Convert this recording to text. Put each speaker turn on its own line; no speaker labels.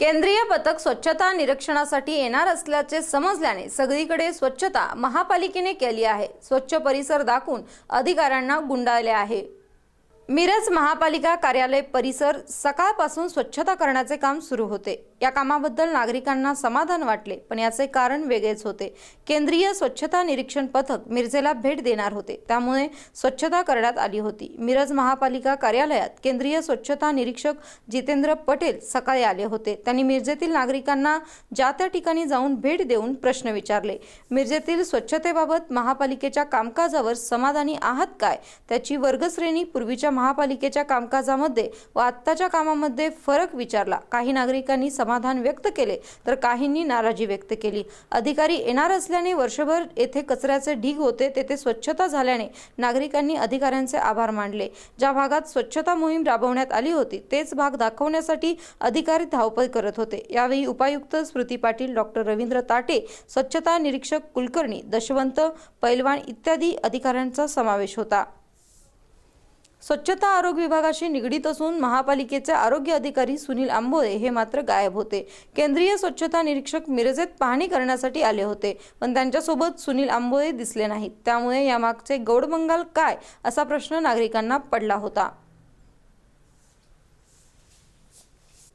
केंद्रीय पथक स्वच्छता निरीक्षणासाठी येणार असल्याचे समजल्याने सगळीकडे स्वच्छता महापालिकेने केली आहे. स्वच्छ परिसर दाखवून अधिकाऱ्यांना गुंडाळले आहे. मिरज महापालिका कार्यालय परिसर सकाळपासून स्वच्छता करण्याचे काम सुरू होते. या कामाबद्दल नागरिकांना समाधान वाटले पण याचे कारण वेगळेच होते. केंद्रीय स्वच्छता निरीक्षण पथक मिरजेला भेट देणार होते त्यामुळे स्वच्छता करण्यात आली होती. मिरज महापालिका कार्यालयात केंद्रीय स्वच्छता निरीक्षक जितेंद्र पटेल सकाळी आले होते. त्यांनी मिरजेतील नागरिकांना ज्या त्या ठिकाणी जाऊन भेट देऊन प्रश्न विचारले. मिरजेतील स्वच्छतेबाबत महापालिकेच्या कामकाजावर समाधानी आहात काय? त्याची वर्गश्रेणी पूर्वीच्या महापालिकेच्या कामकाजामध्ये व आत्ताच्या कामामध्ये फरक विचारला. काही नागरिकांनी समाधान व्यक्त केले तर काहींनी नाराजी व्यक्त केली. अधिकारी येणार असल्याने वर्षभर येथे कचऱ्याचे ढीग होते तेथे स्वच्छता झाल्याने नागरिकांनी अधिकाऱ्यांचे आभार मानले. ज्या भागात स्वच्छता मोहीम राबवण्यात आली होती तेच भाग दाखवण्यासाठी अधिकारी धावपळ करत होते. यावेळी उपायुक्त स्मृती पाटील डॉक्टर रवींद्र ताटे स्वच्छता निरीक्षक कुलकर्णी दशवंत पैलवान इत्यादी अधिकाऱ्यांचा समावेश होता. स्वच्छता आरोग्य विभागाशी निगडीत असून महापालिकेचे आरोग्य अधिकारी सुनील आंबोळे हे मात्र गायब होते. केंद्रीय स्वच्छता निरीक्षक मिरजेत पाहणी करण्यासाठी आले होते पण त्यांच्यासोबत सुनील आंबोळे दिसले नाहीत. त्यामुळे यामागचे गौडबंगाल काय असा प्रश्न नागरिकांना पडला होता.